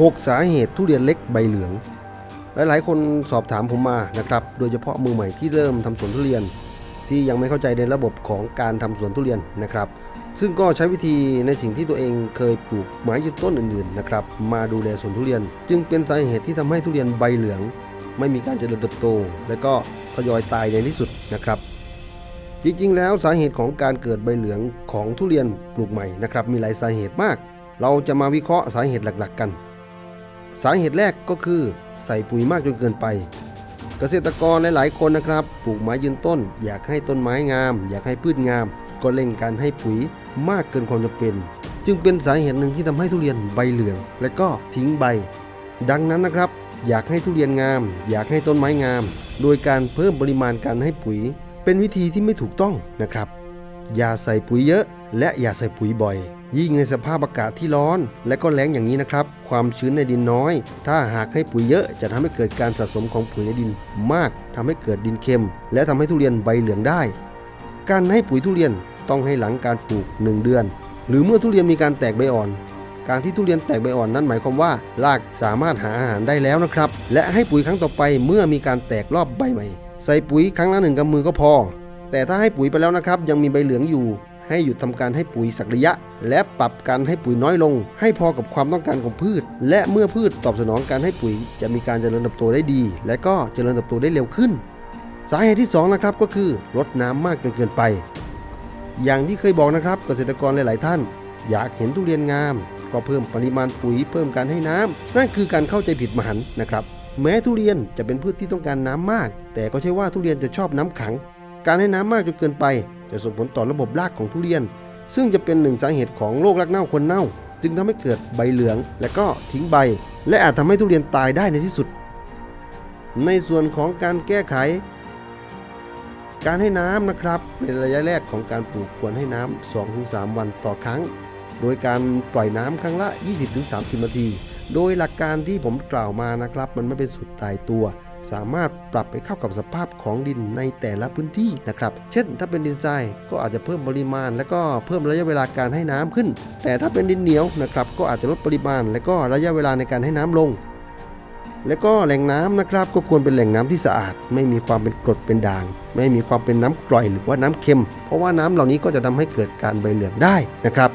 6 สาเหตุทุเรียนเล็กใบเหลือง หลายๆ คนสอบถามผมมานะครับ โดยเฉพาะมือใหม่ที่เริ่มทำสวนทุเรียน ที่ยังไม่เข้าใจในระบบของการทำสวนทุเรียนนะครับ ซึ่งก็ใช้วิธีในสิ่งที่ตัวเองเคยปลูกไม้ยืนต้นอื่นๆนะครับมาดูแลสวนทุเรียน จึงเป็นสาเหตุที่ทำให้ทุเรียนใบเหลือง ไม่มีการเจริญเติบโต และก็ทยอยตายในที่สุดนะครับจริงๆ แล้วสาเหตุของการเกิดใบเหลืองของทุเรียนปลูกใหม่นะครับมีหลายสาเหตุมาก เราจะมาวิเคราะห์สาเหตุหลัก ๆ กัน สาเหตุแรกก็คือใส่ปุ๋ยมากจนเกินไป เกษตรกรหลายๆ คนนะครับปลูกไม้ยืนต้น อยากให้ต้นไม้งาม อยากให้พืชงาม ก็เร่งการให้ปุ๋ยมากเกินความจำเป็น จึงเป็นสาเหตุหนึ่งที่ทำให้ทุเรียนใบเหลือง และก็ทิ้งใบ ดังนั้นนะครับ อยากให้ทุเรียนงาม อยากให้ต้นไม้งาม โดยการเพิ่มปริมาณการให้ปุ๋ย เป็นวิธีที่ไม่ถูกต้องนะครับ อย่าใส่ปุ๋ยเยอะ และอย่าใส่ปุ๋ยบ่อย ยิ่งในสภาพอากาศที่ร้อน และก็แล้งอย่างนี้นะครับ ความชื้นในดินน้อย ถ้าหากให้ปุ๋ยเยอะจะทำให้เกิดการสะสมของปุ๋ยในดินมากทำให้เกิดดินเค็ม และทำให้ทุเรียนใบเหลืองได้ การให้ปุ๋ยทุเรียนต้องให้หลังการปลูก 1 เดือน หรือเมื่อทุเรียนมีการแตกใบอ่อน การที่ทุเรียนแตกใบอ่อนนั้นหมายความว่า รากสามารถหาอาหารได้แล้วนะครับ และให้ปุ๋ยครั้งต่อไปเมื่อมีการแตกรอบใบใหม่ ใส่ปุ๋ยครั้งละหนึ่งกำมือก็พอ แต่ถ้าให้ปุ๋ยไปแล้วนะครับ ยังมีใบเหลืองอยู่ ให้หยุดทำการให้ปุ๋ยสักระยะ และปรับการให้ปุ๋ยน้อยลง ให้พอกับความต้องการของพืช และเมื่อพืชตอบสนองการให้ปุ๋ย จะมีการเจริญเติบโตได้ดี และก็เจริญเติบโตได้เร็วขึ้น สาเหตุที่สองนะครับก็คือรดน้ำมากจนเกินไป อย่างที่เคยบอกนะครับเกษตรกรหลาย ๆ ท่าน อยากเห็นทุเรียนงาม ก็เพิ่มปริมาณปุ๋ยเพิ่มการให้น้ำนั่นคือการเข้าใจผิดมหันต์นะครับแม้ทุเรียนจะเป็นพืชที่ต้องการน้ำมาก แต่ก็ใช่ว่าทุเรียนจะชอบน้ำขัง การให้น้ำมากจนเกินไป จะส่งผลต่อระบบรากของทุเรียน ซึ่งจะเป็นหนึ่งสาเหตุของโรครากเน่าคนเน่า จึงทำให้เกิดใบเหลือง และก็ทิ้งใบ และอาจทำให้ทุเรียนตายได้ในที่สุด ในส่วนของการแก้ไข การให้น้ำนะครับในระยะแรกของการปลูกควรให้น้ำ 2-3 วันต่อครั้ง โดยการปล่อยน้ำครั้งละ 20-30 นาที โดยหลักการที่ผมกล่าวมานะครับ มันไม่เป็นสุดตายตัว สามารถปรับไปเข้ากับสภาพของดินในแต่ละพื้นที่นะครับ เช่น ถ้าเป็นดินทรายก็อาจจะเพิ่มปริมาณ และก็เพิ่มระยะเวลาการให้น้ำขึ้น แต่ถ้าเป็นดินเหนียวนะครับก็อาจจะลดปริมาณ และก็ระยะเวลาในการให้น้ำลง และก็แหล่งน้ำนะครับก็ควรเป็นแหล่งน้ำที่สะอาด ไม่มีความเป็นกรดเป็นด่าง ไม่มีความเป็นน้ำกร่อยหรือว่าน้ำเค็ม เพราะว่าน้ำเหล่านี้ก็จะทำให้เกิดการใบเหลืองได้นะครับ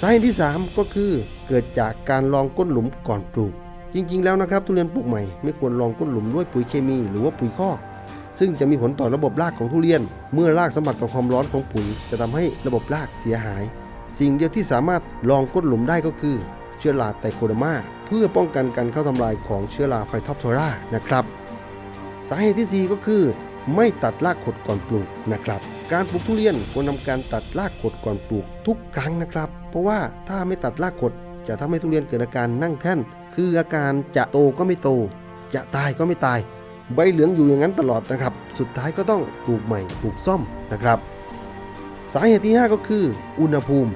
สาเหตุที่ 3 ก็คือเกิดจากการลองก้นหลุมก่อนปลูก จริงๆแล้วนะครับทุเรียนปลูกใหม่ไม่ควรลองก้นหลุมด้วยปุ๋ยเคมีหรือว่าปุ๋ยคอก ซึ่งจะมีผลต่อระบบรากของทุเรียน เมื่อรากสัมผัสกับความร้อนของปุ๋ย จะทำให้ระบบรากเสียหาย สิ่งเดียวที่สามารถลองก้นหลุมได้ก็คือ เชื้อราไตโคเดมาเพื่อป้องกันการเข้าทำลายของเชื้อราไฟทอปโทรานะครับสาเหตุที่ 4 ก็คือ ไม่ตัดรากขดก่อนปลูกนะครับ การปลูกทุเรียนควรทำการตัดรากขดก่อนปลูกทุกครั้งนะครับ เพราะว่าถ้าไม่ตัดรากขดจะทำให้ทุเรียนเกิดอาการนั่งแท่น คืออาการจะโตก็ไม่โต จะตายก็ไม่ตาย ใบเหลืองอยู่อย่างนั้นตลอดนะครับ สุดท้ายก็ต้องปลูกใหม่ปลูกซ่อมนะครับ สาเหตุที่ 5 ก็คืออุณหภูมิ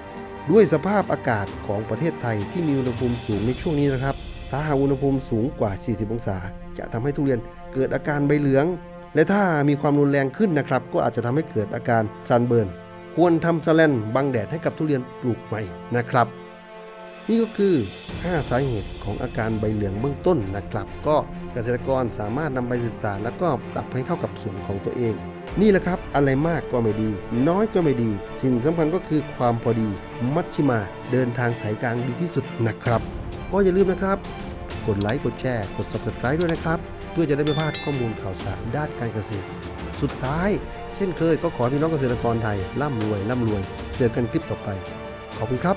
ด้วยสภาพอากาศของประเทศไทยที่มีอุณหภูมิสูงในช่วงนี้นะครับ ถ้าหากอุณหภูมิสูงกว่า 40 องศา จะทำให้ทุเรียนเกิดอาการใบเหลือง และถ้ามีความรุนแรงขึ้นนะครับ ก็อาจจะทำให้เกิดอาการซันเบิร์น ควรทำสแลนบังแดดให้กับทุเรียนปลูกใหม่นะครับ นี่ก็คือ 5 สาเหตุของอาการใบเหลืองเบื้องต้นนะครับ ก็เกษตรกรสามารถนำไปศึกษาแล้วก็ปรับให้เข้ากับส่วนของตัวเอง นี่แหละครับ อะไรมากก็ไม่ดี น้อยก็ไม่ดี สิ่งสำคัญก็คือความพอดี มัชชิมา เดินทางสายกลางดีที่สุดนะครับ ก็อย่าลืมนะครับ กดไลค์กดแชร์ กด subscribe ด้วยนะครับ เพื่อจะได้ไม่พลาดข้อมูลข่าวสารด้านการเกษตร สุดท้าย เช่นเคยก็ขอพี่น้องเกษตรกรไทยร่ำรวยร่ำรวย เจอกันคลิปต่อไป ขอบคุณครับ